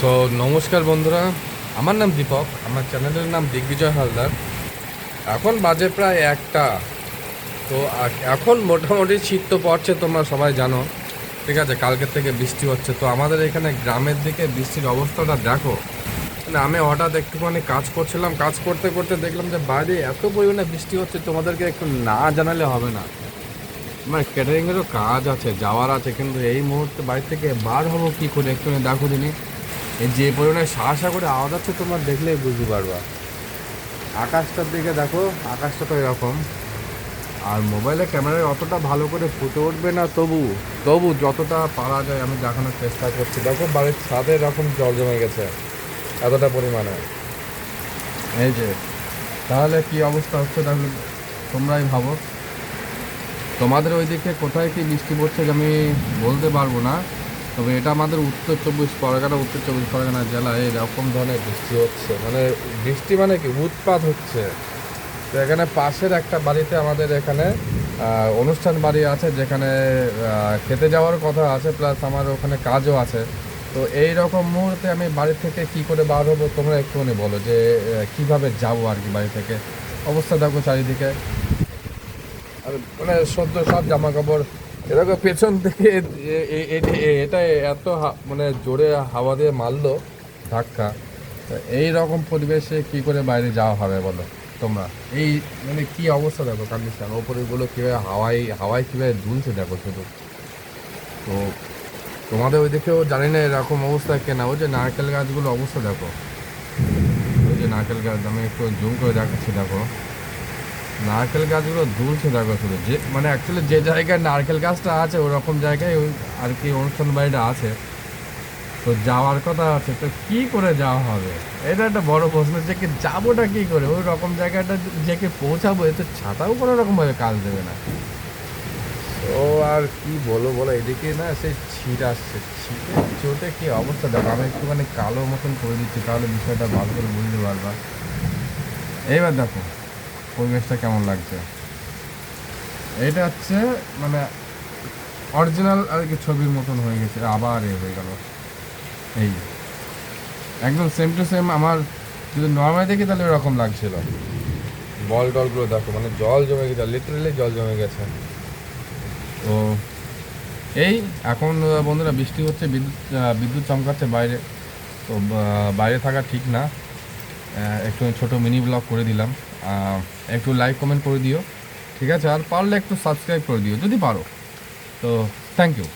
So নমস্কার বন্ধুরা। আমার নাম দীপক, আমার চ্যানেলের নাম দিগ্বিজয় হালদার। এখন বাজে প্রায় একটা। তো এখন মোটামুটি শীত তো পড়ছে, তোমরা সবাই জানো। ঠিক আছে, কালকের থেকে বৃষ্টি হচ্ছে। তো আমাদের এখানে গ্রামের দিকে বৃষ্টির অবস্থাটা দেখো। মানে আমি হঠাৎ একটুখানি কাজ করছিলাম। কাজ করতে করতে দেখলাম যে বাইরে এত পরিমাণে বৃষ্টি হচ্ছে, তোমাদেরকে একটু না জানালে হবে না। আমার ক্যাটারিংয়েরও কাজ আছে, যাওয়ার আছে। কিন্তু এই মুহূর্তে বাড়ি থেকে বার হব কী করে? একটু দেখো দিনই যে পরিমাণে শাসা করে আওয়াজ হচ্ছে তোমার দেখলেই বুঝতে পারবা। আকাশটার দিকে দেখো, আকাশটা তো এরকম। আর মোবাইলে ক্যামেরায় অতটা ভালো করে ফুটে উঠবে না, তবু তবু যতটা পারা যায় আমি দেখানোর চেষ্টা করছি। দেখো, বাড়ির ছাদে এরকম জল জমে গেছে, এতটা পরিমাণে। এই যে, তাহলে কি অবস্থা হচ্ছে তাহলে তোমরাই ভাবো। তোমাদের ওইদিকে কোথায় কি বৃষ্টি পড়ছে আমি বলতে পারব না। তবে এটা আমাদের উত্তর চব্বিশ পরগনা, উত্তর চব্বিশ পরগনা জেলায় এরকম ধরনের বৃষ্টি হচ্ছে। মানে বৃষ্টি মানে কি? উৎপাত হচ্ছে। তো এখানে পাশের একটা বাড়িতে আমাদের এখানে অনুষ্ঠান বাড়ি আছে যেখানে খেতে যাওয়ার কথা আছে, প্লাস আমার ওখানে কাজও আছে। তো এই রকম মুহূর্তে আমি বাড়ি থেকে কি করে বার হব তোমরা একটুখানি বলো যে কীভাবে যাব আর কি বাড়ি থেকে? অবস্থা দেখো চারিদিকে। আর মানে সদ্য সব জামা কাপড় এরকম পেছন থেকে এটা এত মানে জোরে হাওয়া দিয়ে মারলো, ধাক্কা। এই রকম পরিবেশে কি করে বাইরে যাওয়া হবে বলো তোমরা? এই মানে কি অবস্থা দেখো কন্ডিশন ওপরেগুলো কীভাবে হাওয়াই হাওয়ায় কীভাবে দুলছে দেখো শুধু। তো তোমাদের ওই দেখেও জানি না এরকম অবস্থা কেনা। ওই যে নারকেল গাছগুলো অবস্থা দেখো। ওই যে নারকেল গাছ, আমি একটু জুম করে দেখাচ্ছি দেখো। নারকেল গাছগুলো দুলছে দেখো শুধু। যে মানে অ্যাকচুয়ালি যে জায়গায় নারকেল গাছটা আছে, ওরকম জায়গায় ওই আর কি অনুষ্ঠান বাড়িটা আছে। তো যাওয়ার কথা আছে, তো কি করে যাওয়া হবে? এটা একটা বড় প্রশ্ন, যে কি যাবোটা কী করে? ওই রকম জায়গাটা যে কে পৌঁছাবো এ তো ছাতাও কোনো রকমভাবে কাজ দেবে না। ও আর কি বলো বলো, এদিকে না সে ছিট আসছে। ছিটে চোটে কি অবস্থা? দেখো, আমি একটুখানি কালো মতন করে দিচ্ছি, তাহলে বিষয়টা ভালো করে বুঝতে পারবা। এইবার দেখো। পরিবেশটা কেমন লাগছে? এটা হচ্ছে মানে অরিজিনাল আর কি ছবির মতন হয়ে গেছে, আবার এ হয়ে গেল। এই একদম সেম টু সেম আমার, যদি নর্মাল দেখি তাহলে এরকম লাগছিল। বল টলগুলো দেখো মানে জল জমে গেছে লিটারেলি জল জমে গেছে। তো, এই, এখন বন্ধুরা বৃষ্টি হচ্ছে, বিদ্যুৎ বিদ্যুৎ চমকাচ্ছে বাইরে। তো বাইরে থাকা ঠিক না। একটু ছোট মিনি ব্লগ করে দিলাম। একটু লাইক কমেন্ট করে দিও, ঠিক আছে? আর পারলে একটু সাবস্ক্রাইব করে দিও, যদি পারো। তো থ্যাংক ইউ